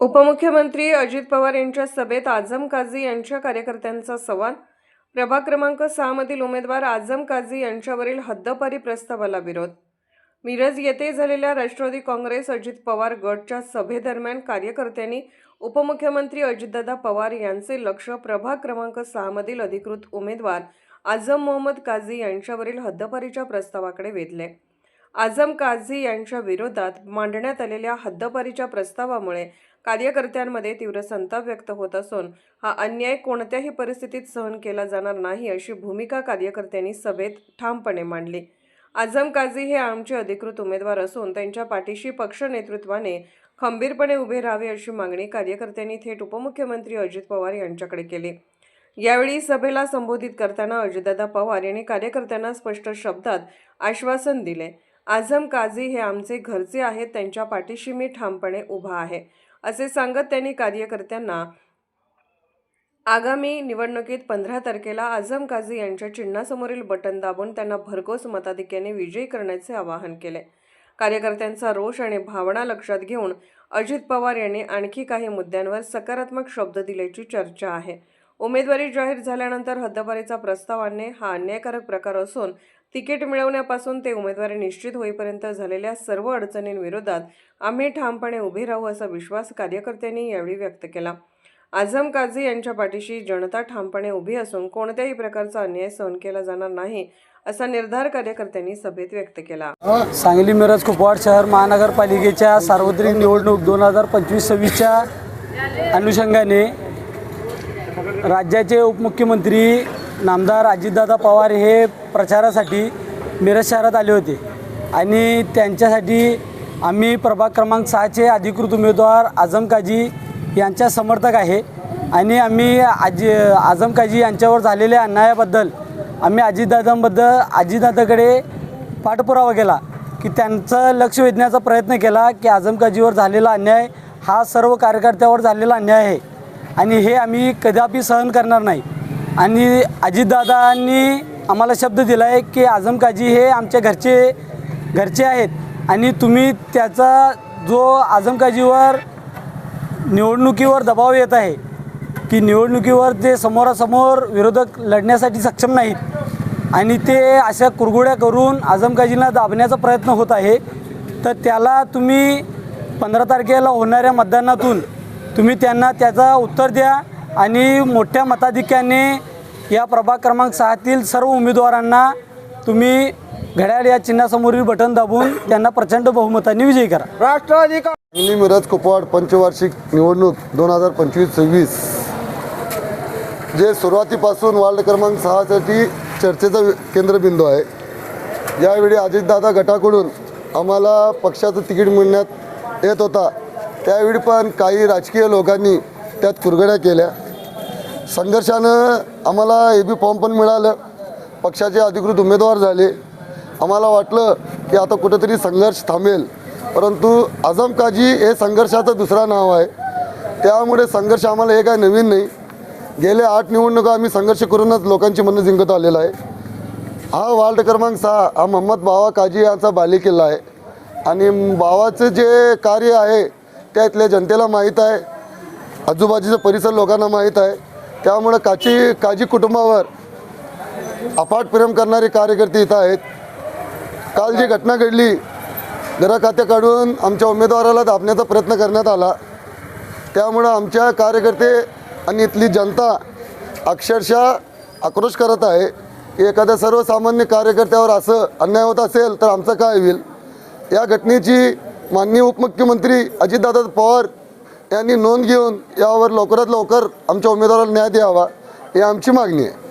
उपमुख्यमंत्री अजित पवार यांच्या सभेत आझम काझी यांच्या कार्यकर्त्यांचा सवाल. प्रभाग क्रमांक सहामधील उमेदवार आझम काझी यांच्यावरील हद्दपारी प्रस्तावाला विरोध. मिरज येथे झालेल्या राष्ट्रवादी काँग्रेस अजित पवार गटच्या सभेदरम्यान कार्यकर्त्यांनी उपमुख्यमंत्री अजितदादा पवार यांचे लक्ष प्रभाग क्रमांक सहामधील अधिकृत उमेदवार आझम मोहम्मद काझी यांच्यावरील हद्दपारीच्या प्रस्तावाकडे वेधले. आझम काझी यांच्या विरोधात मांडण्यात आलेल्या हद्दपारीच्या प्रस्तावामुळे कार्यकर्त्यांमध्ये तीव्र संताप व्यक्त होत असून हा अन्याय कोणत्याही परिस्थितीत सहन केला जाणार नाही अशी भूमिका कार्यकर्त्यांनी सभेत ठामपणे मांडली. आझम काझी हे आमचे अधिकृत उमेदवार असून त्यांच्या पाठीशी पक्ष नेतृत्वाने खंबीरपणे उभे राहावे अशी मागणी कार्यकर्त्यांनी थेट उपमुख्यमंत्री अजित पवार यांच्याकडे केली. यावेळी सभेला संबोधित करताना अजितदादा पवार यांनी कार्यकर्त्यांना स्पष्ट शब्दात आश्वासन दिले. आझम काझी हे आमचे घरचे आहेत त्यांच्या पाठीशी मी ठामपणे उभा आहे असे सांगत त्यांनी कार्यकर्त्यांना आगामी निवडणुकीत पंधरा तारखेला आझम काझी यांच्या चिन्हासमोरील बटन दाबून त्यांना भरघोस मताधिक्याने विजयी करण्याचे आवाहन केले. कार्यकर्त्यांचा रोष आणि भावना लक्षात घेऊन अजित पवार यांनी आणखी काही मुद्द्यांवर सकारात्मक शब्द दिल्याची चर्चा आहे. उमेदवारी जाहीर झाल्यानंतर हद्दपारीचा प्रस्ताव आणणे हा अन्यायकारक प्रकार असून तिकीट मिळवण्यापासून ते उमेदवारी निश्चित होईपर्यंत झालेल्या सर्व अडचणींविरोधात आम्ही ठामपणे उभे राहू असा विश्वास कार्यकर्त्यांनी यावेळी व्यक्त केला. आझम काझी यांच्या पाठीशी जनता ठामपणे उभी असून कोणत्याही प्रकारचा अन्याय सहन केला जाणार नाही असा निर्धार कार्यकर्त्यांनी सभेत व्यक्त केला. सांगली मिरज कुपवाड शहर महानगरपालिकेच्या सार्वत्रिक निवडणूक दोन हजार पंचवीस सव्वीसच्या अनुषंगाने राज्याचे उपमुख्यमंत्री नामदार अजितदादा पवार हे प्रचारासाठी मिरज शहरात आले होते. आणि त्यांच्यासाठी आम्ही प्रभाग क्रमांक सहाचे अधिकृत उमेदवार आझम काजी यांच्या समर्थक आहे. आणि आम्ही आजी आझम काजी यांच्यावर झालेल्या अन्यायाबद्दल आम्ही अजितदादांबद्दल अजितदादाकडे पाठपुरावा केला की त्यांचं लक्ष वेधण्याचा प्रयत्न केला की आझम काजीवर झालेला अन्याय हा सर्व कार्यकर्त्यावर झालेला अन्याय आहे. आणि हे आम्ही कदापि सहन करणार नाही. आणि अजितदादांनी आम्हाला शब्द दिला आहे की आझम काजी हे आमच्या घरचे घरचे आहेत. आणि तुम्ही त्याचा जो आझम काजीवर निवडणुकीवर दबाव येत आहे की निवडणुकीवर ते समोरासमोर विरोधक लढण्यासाठी सक्षम नाहीत. आणि ते अशा कुरगुड्या करून आझम काजींना दाबण्याचा प्रयत्न होत आहे. तर त्याला तुम्ही पंधरा तारखेला होणाऱ्या मतदानातून तुम्ही त्यांना त्याचा उत्तर द्या. आणि मोठ्या मताधिक्याने या प्रभाग क्रमांक सहातील सर्व उमेदवारांना तुम्ही घड्याळ या चिन्हासमोरील बटन दाबून त्यांना प्रचंड बहुमताने विजयी करा. राष्ट्रवादी सांगली मिरज कुपवाड पंचवार्षिक निवडणूक दोन हजार पंचवीस सव्वीस. जे सुरुवातीपासून वार्ड क्रमांक सहासाठी चर्चेचा केंद्रबिंदू आहे. यावेळी अजितदादा गटाकडून आम्हाला पक्षाचं तिकीट मिळण्यात येत होता. त्यावेळी पण काही राजकीय लोकांनी त्यात कुरघड्या केल्या. संघर्षानं आम्हाला ए बी फॉर्म पण मिळालं. पक्षाचे अधिकृत उमेदवार झाले. आम्हाला वाटलं की आता कुठेतरी संघर्ष थांबेल. परंतु आझम काजी हे संघर्षाचं दुसरा नाव आहे. त्यामुळे संघर्ष आम्हाला हे काय नवीन नाही. गेले आठ निवडणुका आम्ही संघर्ष करूनच लोकांची मनं जिंकत आलेलो आहे. हा वार्ड क्रमांक सहा हा मोहम्मद बावा काजी यांचा बालेकिल्ला आहे. आणि बावाचं जे कार्य आहे त्या इथल्या जनतेला माहीत आहे. आजूबाजूचा परिसर लोकांना माहीत आहे. त्यामुळं काची काजी कुटुंबावर अफाट प्रेम करणारे कार्यकर्ते इथं आहेत. काल जी घटना घडली घरा खाते काढून आमच्या उमेदवाराला दाबण्याचा प्रयत्न करण्यात आला. त्यामुळं आमच्या कार्यकर्ते आणि इथली जनता अक्षरशः आक्रोश करत आहे की एखाद्या सर्वसामान्य कार्यकर्त्यावर असं अन्याय होत असेल तर आमचं काय होईल? या घटनेची माननीय उपमुख्यमंत्री अजितदादा पवार यांनी नोंद घेऊन यावर लवकरात लवकर आमच्या उमेदवाराला न्याय द्यावा ही आमची मागणी आहे.